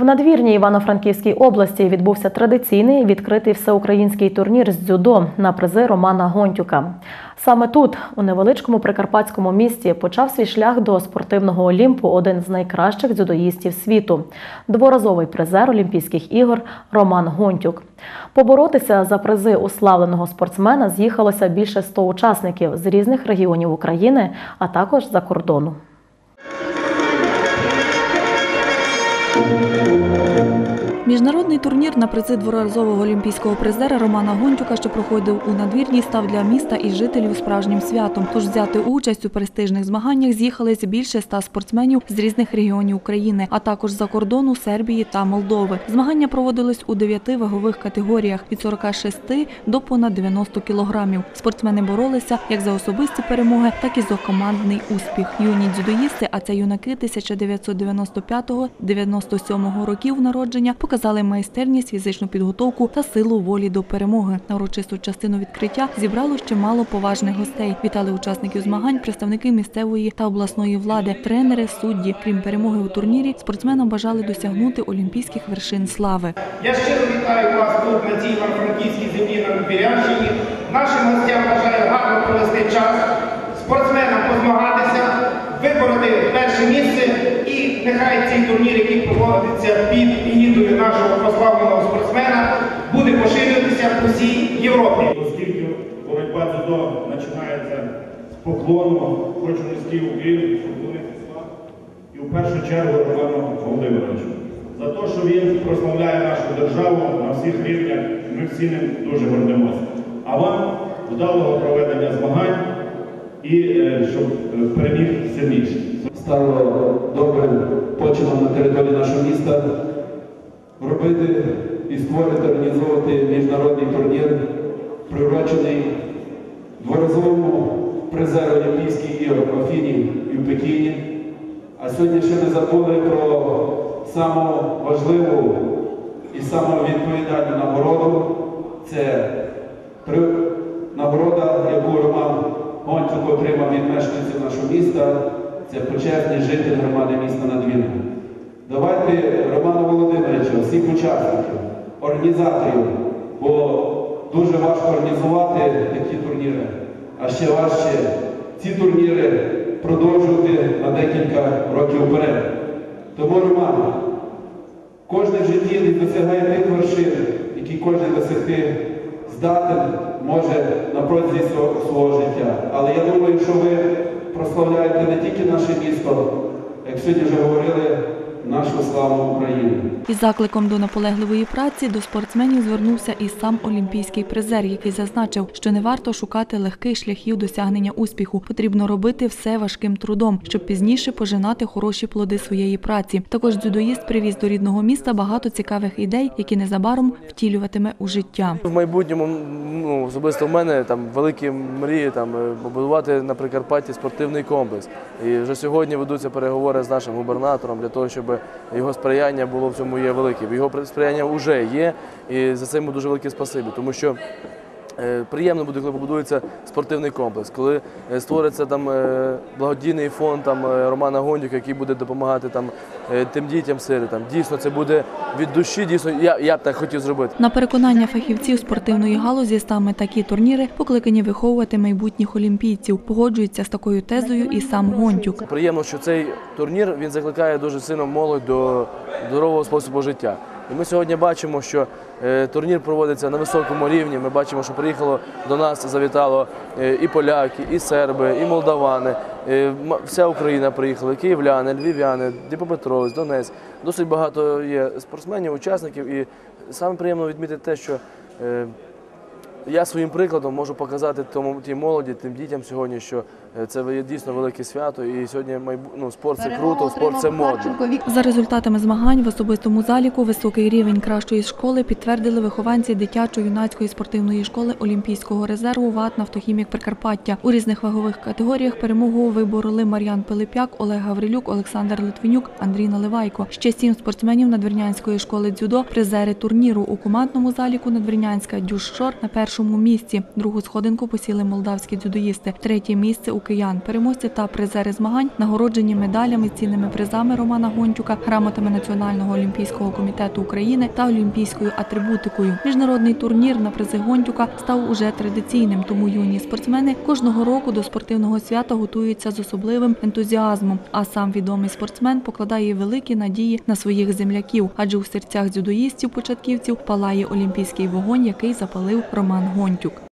В надвірній Івано-Франківській області відбувся традиційний відкритий всеукраїнський турнір з дзюдо на призи Романа Гонтюка. Саме тут, у невеличкому прикарпатському місті, почав свій шлях до спортивного Олімпу один з найкращих дзюдоїстів світу дворазовий призер Олімпійських ігор Роман Гонтюк. Поборотися за призи уславленого спортсмена з'їхалося більше 100 учасників з різних регіонів України, а також за кордону. Música Міжнародний турнір на призи дворазового олімпійського призера Романа Гонтюка, що проходив у надвірній, став для міста і жителів справжнім святом. Тож взяти участь у престижних змаганнях з'їхались більше ста спортсменів з різних регіонів України, а також за кордону Сербії та Молдови. Змагання проводились у дев'яти вагових категоріях від 46 до понад 90 кілограмів. Спортсмени боролися як за особисті перемоги, так і за командний успіх. Юні дзюдоїсти, а це юнаки 1995-97 років народження, показали майстерність, фізичну підготовку та силу волі до перемоги. На урочисту частину відкриття зібрало ще мало поважних гостей. Вітали учасників змагань, представники місцевої та обласної влади, тренери, судді. Крім перемоги у турнірі, спортсменам бажали досягнути олімпійських вершин слави. Я щиро вітаю вас тут, на цій Івано-Франківській землі на Підбірянщині. Нашим гостям бажаю гарно провести час, спортсменам позмагатися, вибороти перше місце і нехай цей турнір, який проводиться під починається з поклону, хочу низький уклін, щоб були і в першу чергу Роману Володимировичу. За те, що він прославляє нашу державу на всіх рівнях, ми всі ним дуже гордимося. А вам вдалого проведення змагань і е, щоб е, переміг сильніший. стало добрим почином на території нашого міста робити і створити, організовувати міжнародний турнір, приурочений дворазовому призеру Олімпійських ігор в Афіні і в Пекіні. А сьогодні ще не забули про саму важливу і саму відповідальну нагороду. Це нагорода, яку Роман Гончук отримав від мешканців нашого міста. Це почесний житель громади міста Надвірна. Давайте Роману Володимировичу, всіх учасників, організаторів, бо дуже важко організувати такі турніри, а ще важче ці турніри продовжувати на декілька років вперед. Тому, Роман, кожен в житті не досягає тих вершин, які кожен досягти здатен може на протязі свого, свого життя. Але я думаю, що ви прославляєте не тільки наше місто, як сьогодні вже говорили, нашу славу Україну. Із закликом до наполегливої праці до спортсменів звернувся і сам олімпійський призер, який зазначив, що не варто шукати легких шляхів досягнення успіху. Потрібно робити все важким трудом, щоб пізніше пожинати хороші плоди своєї праці. Також дзюдоїст привіз до рідного міста багато цікавих ідей, які незабаром втілюватиме у життя. В майбутньому ну, особисто в мене там великі мрії там е, побудувати на Прикарпатті спортивний комплекс. І вже сьогодні ведуться переговори з нашим губернатором для того, щоб його сприяння було в цьому є велике. Його сприяння вже є, і за це йому дуже велике спасибі, тому що. Е, Приємно буде, коли побудується спортивний комплекс, коли е, створиться там е, благодійний фонд там Романа Гондюка, який буде допомагати там тим дітям сиротам. Дійсно, це буде від душі. Дійсно, я, я б так хотів зробити. На переконання фахівців спортивної галузі саме такі турніри покликані виховувати майбутніх олімпійців. Погоджується з такою тезою і сам Гонтюк. Приємно, що цей турнір він закликає дуже сильно молодь до здорового способу життя. І ми сьогодні бачимо, що е, турнір проводиться на високому рівні. Ми бачимо, що приїхало до нас, завітало е, і поляки, і серби, і молдавани. Е, вся Україна приїхала, київляни, львів'яни, Дніпропетровськ, Донець. Досить багато є спортсменів, учасників. І саме приємно відмітити те, що я своїм прикладом можу показати тому тій молоді, тим дітям сьогодні, що е, це є дійсно велике свято, і сьогодні майбу... ну, спорт це круто, спорт це модно. За результатами змагань в особистому заліку високий рівень кращої школи підтвердили вихованці дитячо-юнацької спортивної школи Олімпійського резерву ВАТ «Нафтохімік Прикарпаття». У різних вагових категоріях перемогу вибороли Мар'ян Пилипяк, Олег Гаврилюк, Олександр Литвинюк, Андрій Наливайко. Ще сім спортсменів Надвірнянської школи дзюдо призери турніру у командному заліку Надвірнянська Дюшшор на першому першому місці. Другу сходинку посіли молдавські дзюдоїсти. Третє місце у киян. Переможці та призери змагань нагороджені медалями, цінними призами Романа Гонтюка, грамотами Національного олімпійського комітету України та олімпійською атрибутикою. Міжнародний турнір на призи Гонтюка став уже традиційним, тому юні спортсмени кожного року до спортивного свята готуються з особливим ентузіазмом. А сам відомий спортсмен покладає великі надії на своїх земляків, адже у серцях дзюдоїстів початківців палає олімпійський вогонь, який запалив Роман Гонтюк.